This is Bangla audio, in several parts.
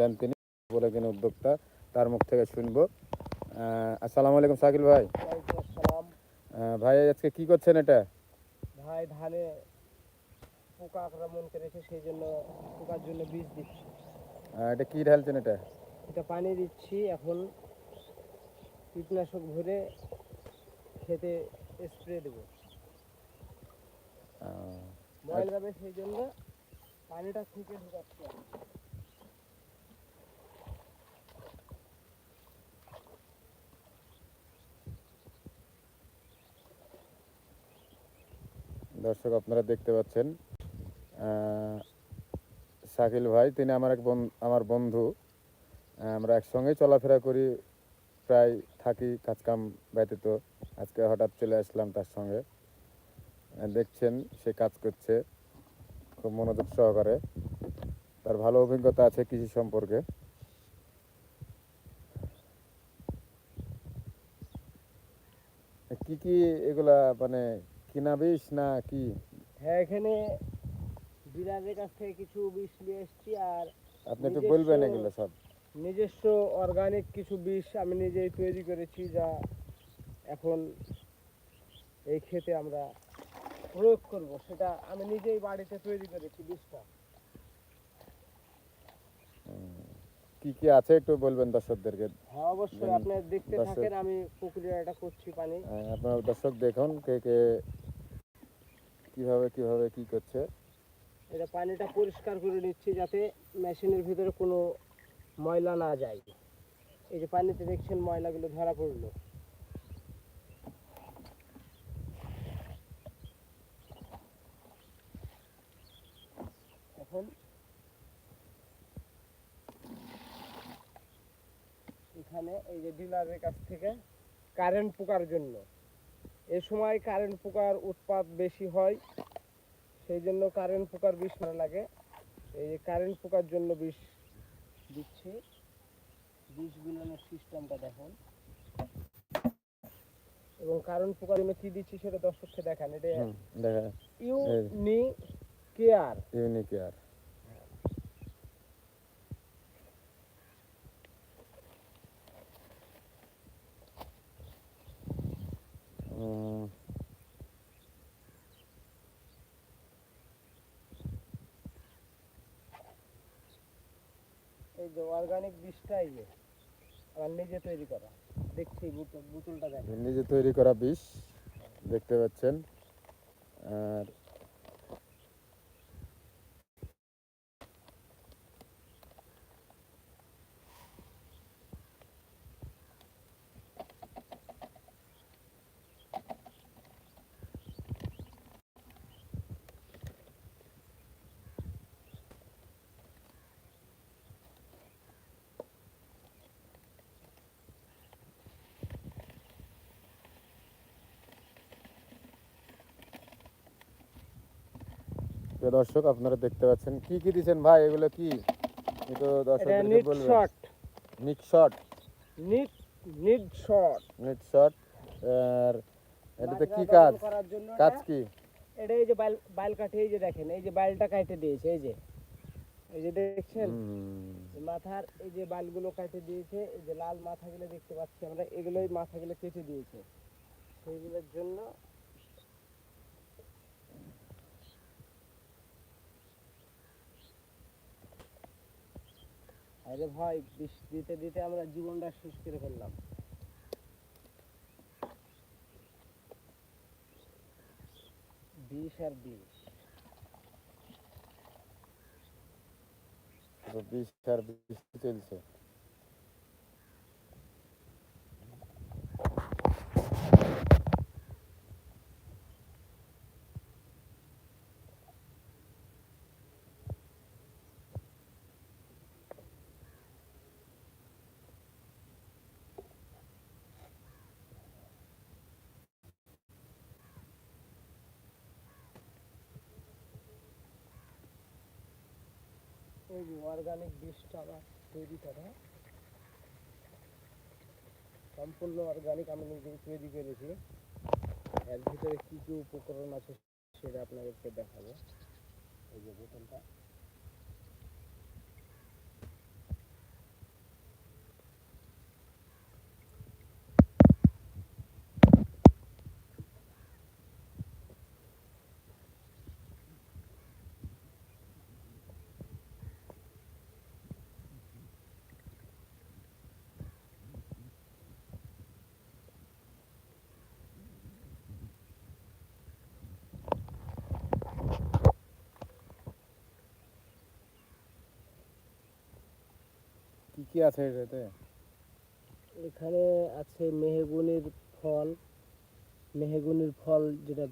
দেন তিনি বলে কিনা উদ্যোক্তা তার মুখ থেকে শুনব। আসসালামু আলাইকুম সাকিল ভাই। ভাই আজকে কি করছেন এটা? ভাই ধানে পোকা আক্রমণ করেছে সেই জন্য পোকার জন্য বীজ দিচ্ছি। এটা কি ঢালছেন এটা? এটা পানি দিচ্ছি এখন কীটনাশক ভরে খেতে স্প্রে দেব। ময়ল যাবে সেই জন্য পানিটা থেকে ঢুকাচ্ছি দর্শক আপনারা দেখতে পাচ্ছেন শাকিল ভাই, তিনি আমার এক আমার বন্ধু। আমরা একসঙ্গেই চলাফেরা করি, প্রায় থাকি কাজকাম ব্যতীত। আজকে হঠাৎ চলে আসলাম তার সঙ্গে। দেখছেন সে কাজ করছে, খুব মনোযোগ সহকারে। তার ভালো অভিজ্ঞতা আছে কৃষি সম্পর্কে। কি কি এগুলা মানে কিনা বিষ না কি? হ্যাঁ এখানে ডিলারের কাছ থেকে কিছু বীজ নিয়ে এসেছি আর আপনি একটু বলবেন এগুলো সব। নিজস্ব অর্গানিক কিছু বিষ আমি নিজেই তৈরি করেছি যা এখন এই ক্ষেতে আমরা প্রয়োগ করব। সেটা আমি নিজেই বাড়িতে তৈরি করেছি বীজটা কি কি আছে একটু বলবেন দর্শকদেরকে? হ্যাঁ অবশ্যই আপনি দেখতে থাকেন আমি প্রক্রিয়াটা করছি পানি। আহ, আপনার দর্শক দেখুন কে কে কীভাবে কীভাবে, কি করছে? এটা পানিটা পরিষ্কার করে নিচ্ছি যাতে মেশিনের ভিতরে কোনো ময়লা না যায়। এই যে পানিতে দেখছেন ময়লাগুলো ধরা পড়ল। এখন এখানে এই যে ডিলারের কাছ থেকে কারেন্ট পোকার জন্য এ সময় কারেন্ট পোকার উৎপাদ বেশি হয় সেই জন্য কারেন্ট পোকার বিষ মারা লাগে। এই যে কারেন্ট পোকার জন্য বিষ দিচ্ছি। বিষ গুলানোর সিস্টেমটা দেখুন। এবং কারেন্ট পোকার জন্য কি দিচ্ছি সেটা দর্শককে দেখান। এটা হুম, দেখা। যে অর্গানিক বীজটা এই যে আমার নিজে তৈরি করা। দেখছি বোতল বোতলটা দেখেন। নিজে তৈরি করা বিষ, দেখতে পাচ্ছেন। আর দর্শক আপনারা দেখতে পাচ্ছেন। কি কি দিচ্ছেন ভাই? এগুলো কি? এটা দর্শকদেরকে নিট বলবেন। শট নিক short knit knit short knit short আর এটাতে কি কাজ? কাজ কি? এটা এই যে বাইল বাইল কাটে এই যে দেখেন এই যে বাইলটা কাটে দিয়েছে এই যে। এই যে দেখছেন? মাথার এই যে বালগুলো কেটে দিয়েছে এই যে লাল মাথাগুলো দেখতে পাচ্ছি আমরা এগুলোই মাথাগুলো কেটে দিয়েছে। সেইগুলোর জন্য আরে ভাই, বিষ দিতে দিতে আমরা জীবনটা শেষ করে ফেললাম। বিষ আর বিষ। বিষ আর বিষ চলছে এই অর্গানিক বীজটা আমার তৈরি করা সম্পূর্ণ অর্গানিক আমি নিজেই তৈরি করেছি। এর ভিতরে কি কি উপকরণ আছে সেটা আপনাদেরকে দেখাবো। এই যে বোতলটা। কি কি আছে এটাতে? এখানে আছে মেহগুনির ফল। মেহগুনির ফল যেটা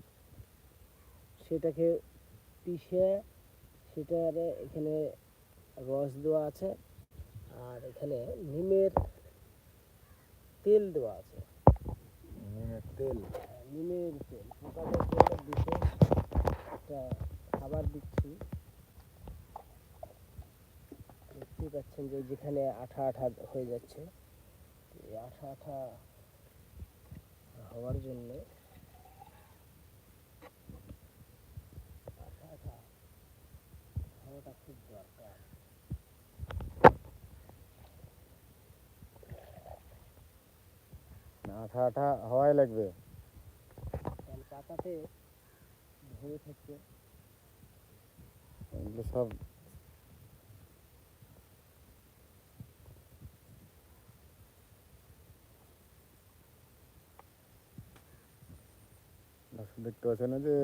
সেটাকে পিষে সেটার এখানে রস দেওয়া আছে আর এখানে নিমের তেল দেওয়া আছে। নিমের তেল? হ্যাঁ, নিমের তেল। পোকাদের জন্য বিশেষ একটা খাবার দিচ্ছি। দেখতেই পাচ্ছেন যে যেখানে আঠা আঠা হয়ে যাচ্ছে। এই আঠা আঠা হওয়ার জন্য আঠা আঠা হওয়াটা খুব দরকার। আঠা আঠা হওয়াই লাগবে। পাতাতে ধরে থাকছে এগুলো সব দেখতে পাচ্ছেন যে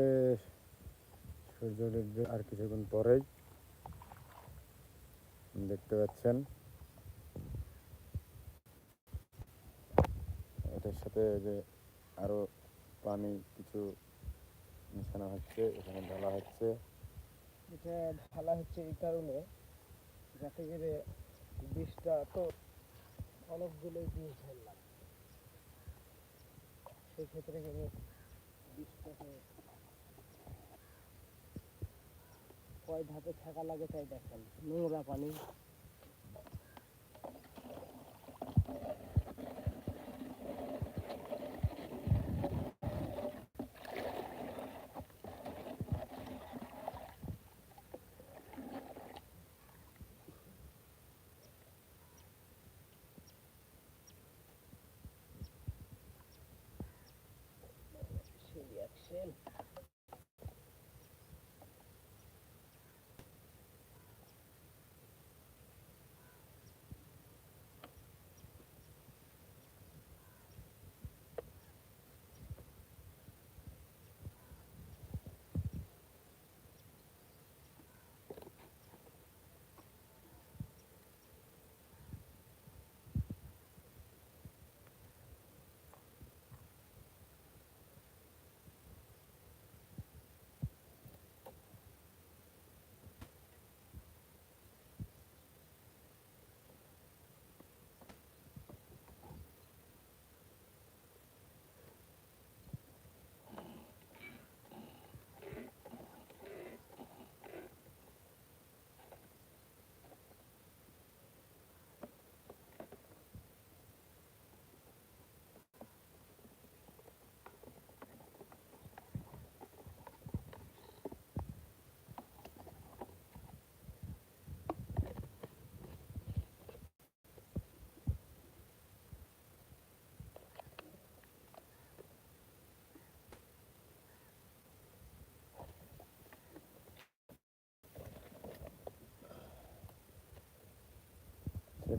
সূর্য ডুববে আর কিছুক্ষণ পরেই দেখতে পাচ্ছেন। এটার সাথে যে আরও পানি কিছু মেশানো হচ্ছে, এখানে ঢালা হচ্ছে। এটা ঢালা হচ্ছে এই কারণে যাতে করে বিষটা তো অনেকগুলো বিষ ঢাললাম সেক্ষেত্রে বিষটাকে কয় ধাপে থাকা লাগে তাই দেখেন নোংরা পানি।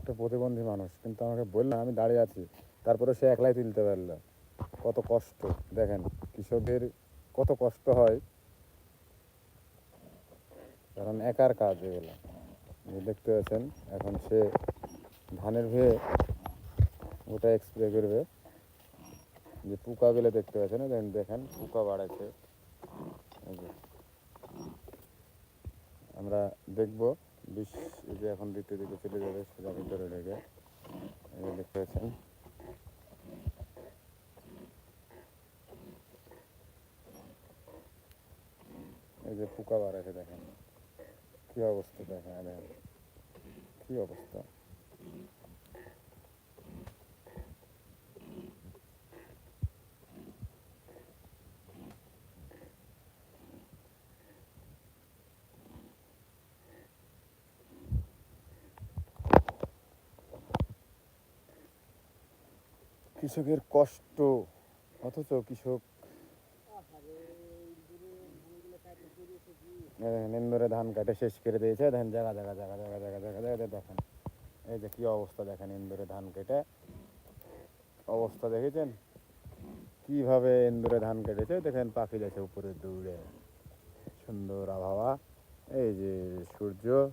একটা প্রতিবন্ধী মানুষ, কিন্তু আমাকে বলল, আমি দাঁড়িয়ে আছি। তারপরে সে একলাই তুলতে পারল। কত কষ্ট, দেখেন কৃষকের কত কষ্ট হয়। কারণ একার কাজ এগুলো। দেখতে পাচ্ছেন, এখন সে ধানের ভেয়ে ওটা স্প্রে করবে। যে পোকাগুলো দেখতে পাচ্ছেন দেখেন দেখেন, পোকা বাড়াচ্ছে আমরা দেখব। বিষ যে এখন দ্বিতীয় দিকে চলে যাবে সেটা ভিতরে ঢেকে দেখতে পাচ্ছেন। এই যে পোকা বাড়াচ্ছে দেখেন। কি অবস্থা দেখেন কি অবস্থা? কৃষকের কষ্ট, অথচ কৃষক এই ইন্দুরে ধান কাটে, শেষ করে দিয়েছে। দেখেন, জায়গা জায়গা জায়গা জায়গা জায়গা জায়গা জায়গা দেখেন। এই যে কি অবস্থা, দেখেন ইন্দুরে ধান কেটে। অবস্থা দেখেছেন? কীভাবে ইন্দুরে ধান কেটেছে? দেখেন, পাখি যাচ্ছে উপরে দৌড়ে। সুন্দর আবহাওয়া। এই যে সূর্য।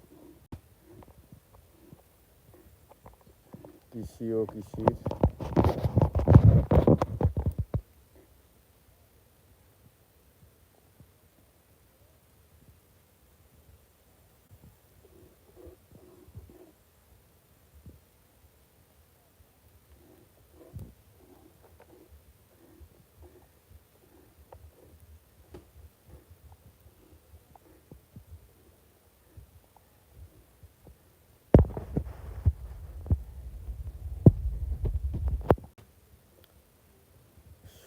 কৃষি ও কৃষির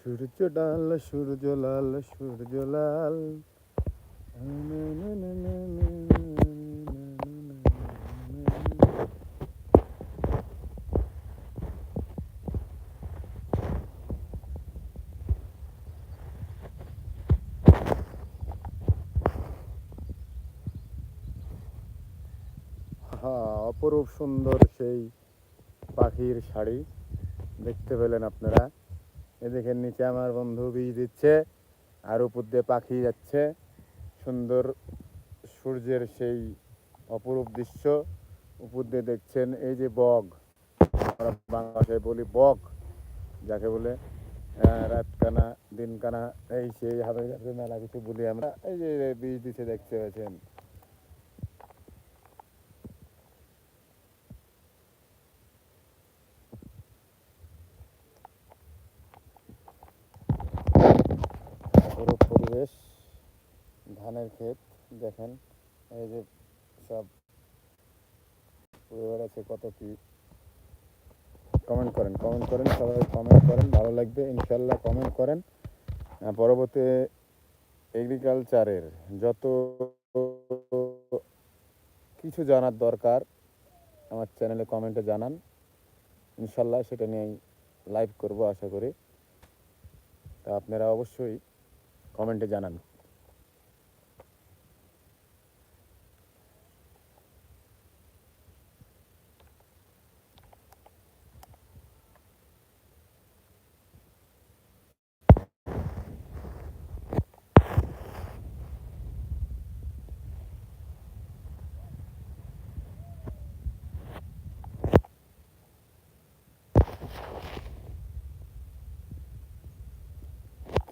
সূর্য ডাল সূর্য লাল সূর্য লাল অপরূপ সুন্দর সেই পাখির শাড়ি। দেখতে পেলেন আপনারা। এ দেখেন নিচে আমার বন্ধু বীজ দিচ্ছে, আর উপর দিয়ে পাখি যাচ্ছে। সুন্দর সূর্যের সেই অপরূপ দৃশ্য। উপর দিয়ে দেখছেন এই যে বগ। আমরা বাংলা বলি বগ, যাকে বলে রাতকানা, দিনকানা, এই সেই যাবে মেলা কিছু বলি আমরা। এই যে বীজ দিচ্ছে দেখতে পাচ্ছেন। পরিবেশ ধানের ক্ষেত, দেখেন, এই যে সব পরিবার আছে, কত কি কমেন্ট করেন কমেন্ট করেন, সবাই কমেন্ট করেন, ভালো লাগবে, ইনশাল্লাহ কমেন্ট করেন। পরবর্তী এগ্রিকালচারের যত কিছু জানার দরকার, আমার চ্যানেলে কমেন্টে জানান। ইনশাল্লাহ সেটা নিয়েই লাইভ করব, আশা করি। তা আপনারা অবশ্যই কমেন্টে জানান।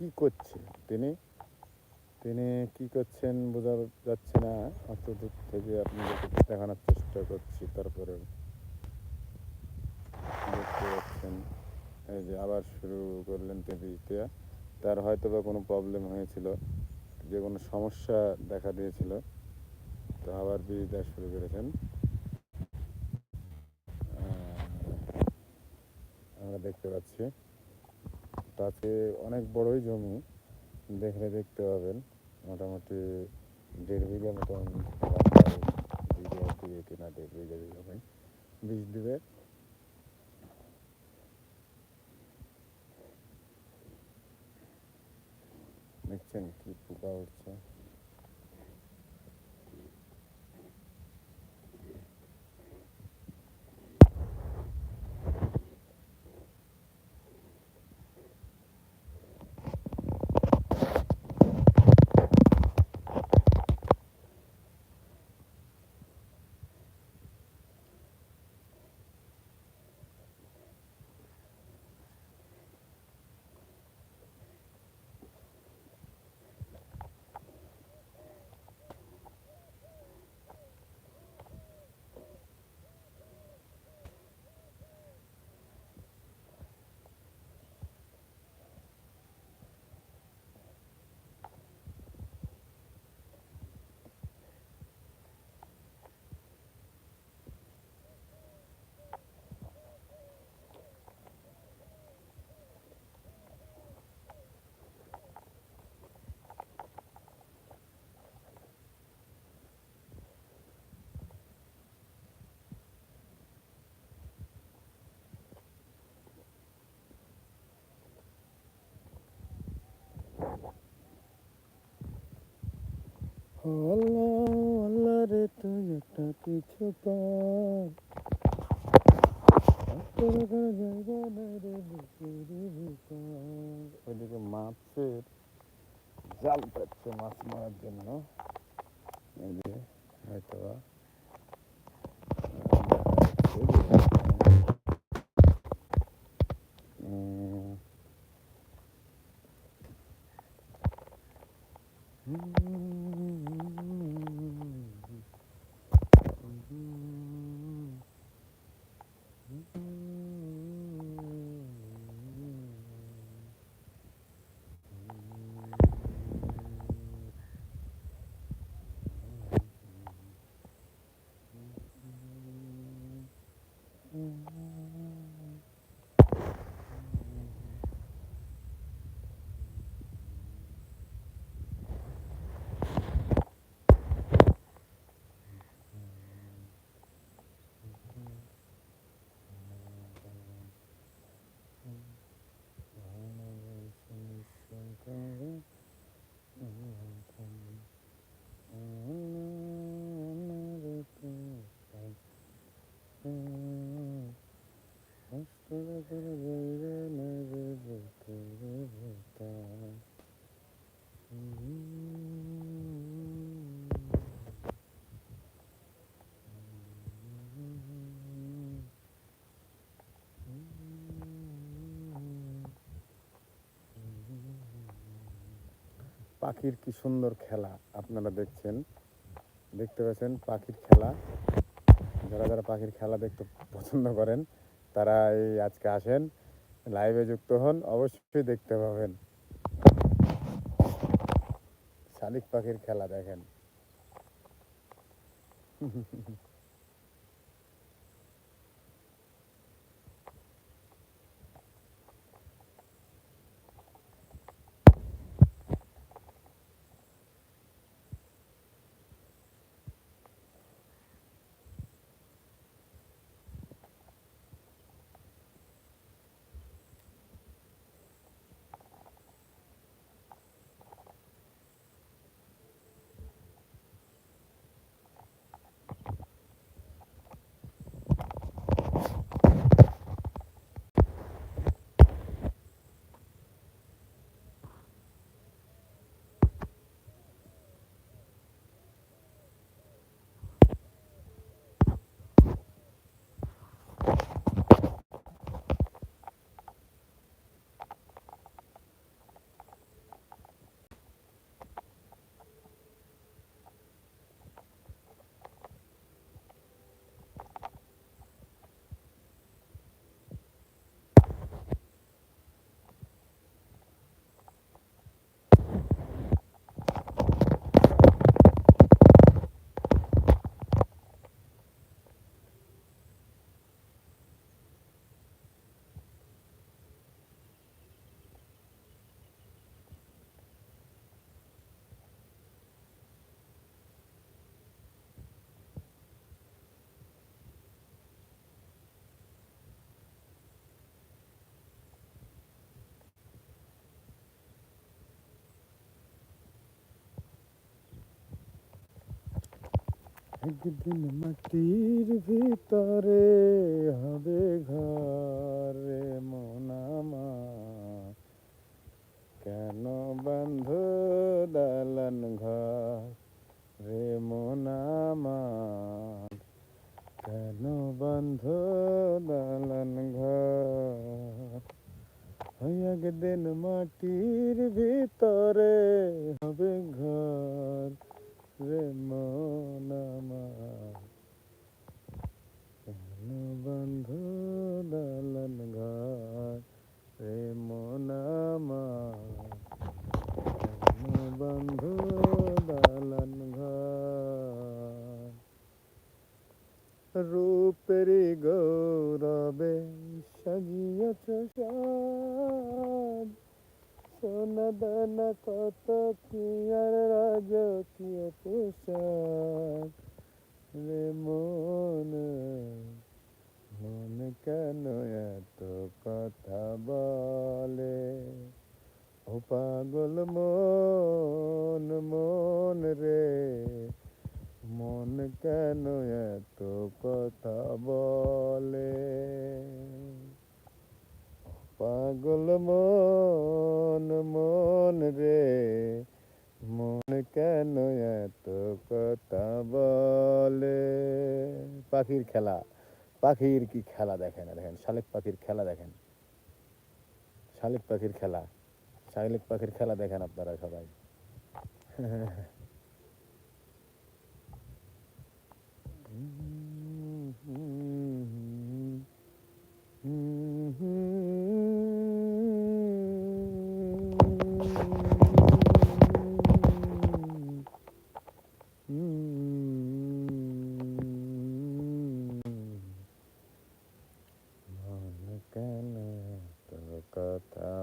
কি করছে? তিনি তিনি কি করছেন বোঝা যাচ্ছে না। অত দূর থেকে আপনাদেরকে দেখানোর চেষ্টা করছি। তারপরে দেখতে পাচ্ছেন, এই যে আবার শুরু করলেন তিনি দেওয়া তার হয়তো বা কোনো প্রবলেম হয়েছিল, যে কোনো সমস্যা দেখা দিয়েছিল। তো আবার বীজ দেওয়া শুরু করেছেন। আমরা দেখতে পাচ্ছি। তাতে অনেক বড়ই জমি দেখলে দেখতে পাবেন। মোটামুটি দেড় বিঘা মতন কিনা দেড় বিঘা দিবে বীজ দেবে। দেখছেন কি পোকা উঠছে। আল্লাহ আল্লাহ রে তুই একটা কিছু কর তোর কোনো জায়গা নাই রে বুকের ভিতর। ওইদিকে মাছের জাল পাচ্ছে মাছ মারার জন্য এই যে হয়তো বা, আহ, দেখা যাচ্ছে যে, পাখির কি সুন্দর খেলা আপনারা দেখছেন। দেখতে পাচ্ছেন পাখির খেলা। যারা যারা পাখির খেলা দেখতে পছন্দ করেন তারা এই আজকে আসেন লাইভে যুক্ত হন অবশ্যই দেখতে পাবেন। শালিক পাখির খেলা দেখেন। একদিন মাটির ভিতরে হবে ঘরে মনামা কেন বন্ধ দালান ঘর রে মনামা কেন বন্ধ দালান ঘর? ওই একদিন মাটির ভিতরে হবে ঘর। রে মন কেন বন্ধু দালান ঘর? রে মন কেন বন্ধু দালান ঘর? রূপেরি গৌরবে সাজিয়েছ সাজ সোনা কত কি রাজকীয় পোশাক রে মন মন কেন এত কথা বলে? ও পাগল মন মন রে, মন কেন এত কথা বলে? পাগল মন মন রে মন কেন এত কথা বলে? পাখির খেলা। পাখির কি খেলা দেখেন? দেখেন, শালিক পাখির খেলা দেখেন। শালিক পাখির খেলা। শালিক পাখির খেলা দেখেন আপনারা সবাই। হুম হুম হুম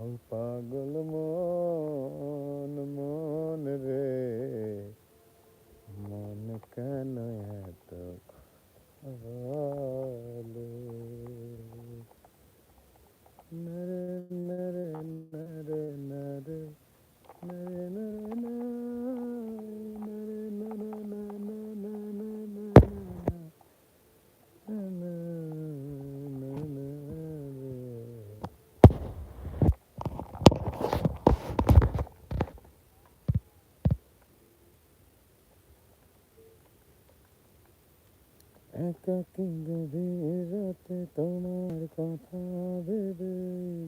ও পাগল মন মন রে। মন কেন এত কথা ভেবে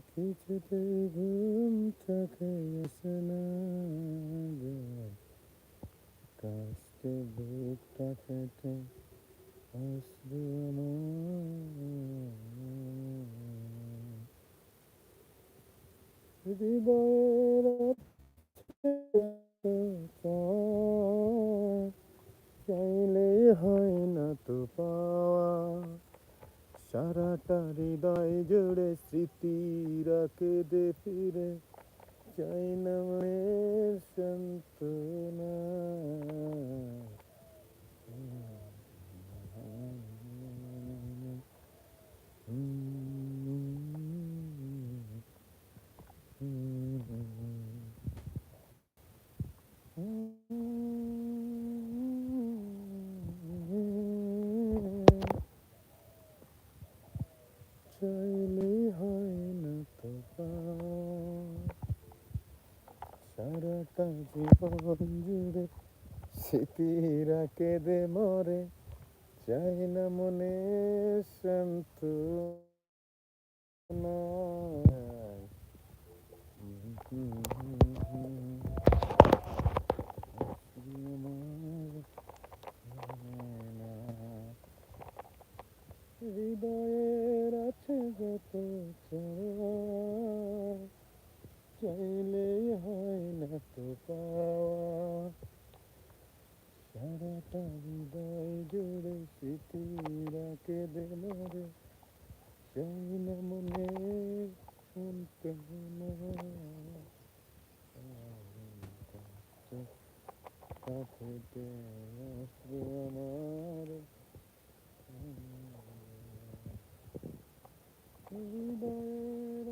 কিছুতে ঘুম থাকে আসে না কাস্তে বুকটা ফেটে আসবে আমার পাখিরা কেঁদে মরে, চাই না মনে শান্ত হৃদয়ের আছে যত চাইলেই হয় না তো পাওয়া। সারাটা হৃদয় জুড়ে স্মৃতিরাকে দেন রে। সেই না মনে শুনতে সাথে আসবে আমার। হৃদয়ের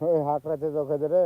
ওই হাঁকড়াতে চোখে ধরে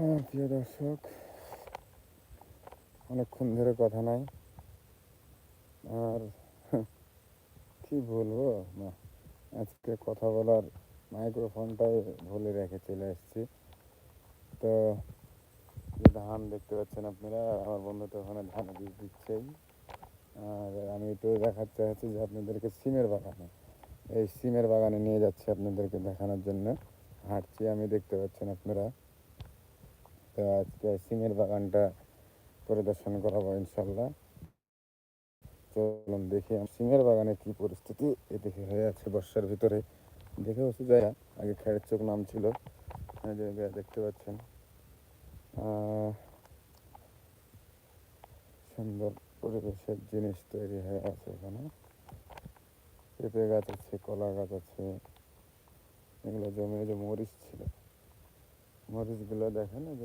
হ্যাঁ প্রিয় দর্শক, অনেকক্ষণ ধরে কথা নাই। আর কি বলব? না, আজকে কথা বলার মাইক্রোফোনটাই ভুলে রেখে চলে এসেছি। তো ধান দেখতে পাচ্ছেন আপনারা, আমার বন্ধু তো ওখানে ধান বীজ দিচ্ছেই। আর আমি তো দেখাতে চাইছি যে আপনাদেরকে সিমের বাগানে, এই সিমের বাগানে নিয়ে যাচ্ছি আপনাদেরকে দেখানোর জন্য। হাঁটছি আমি, দেখতে পাচ্ছেন আপনারা। তো আজকে সিমের বাগানটা পরিদর্শন করাবো ইনশাল্লাহ চলুন দেখি সিমের বাগানে কি পরিস্থিতি। এদিকে হয়ে আছে বর্ষার ভিতরে। দেখে বসে যায়। আগে খেড়ের চোখ নাম ছিল। দেখতে পাচ্ছেন। সুন্দর পরিবেশের জিনিস তৈরি হয়ে আছে এখানে। পেঁপে গাছ আছে, কলা গাছ আছে। এগুলো জমিয়ে যে মরিচ ছিল। মরিচগুলো দেখেন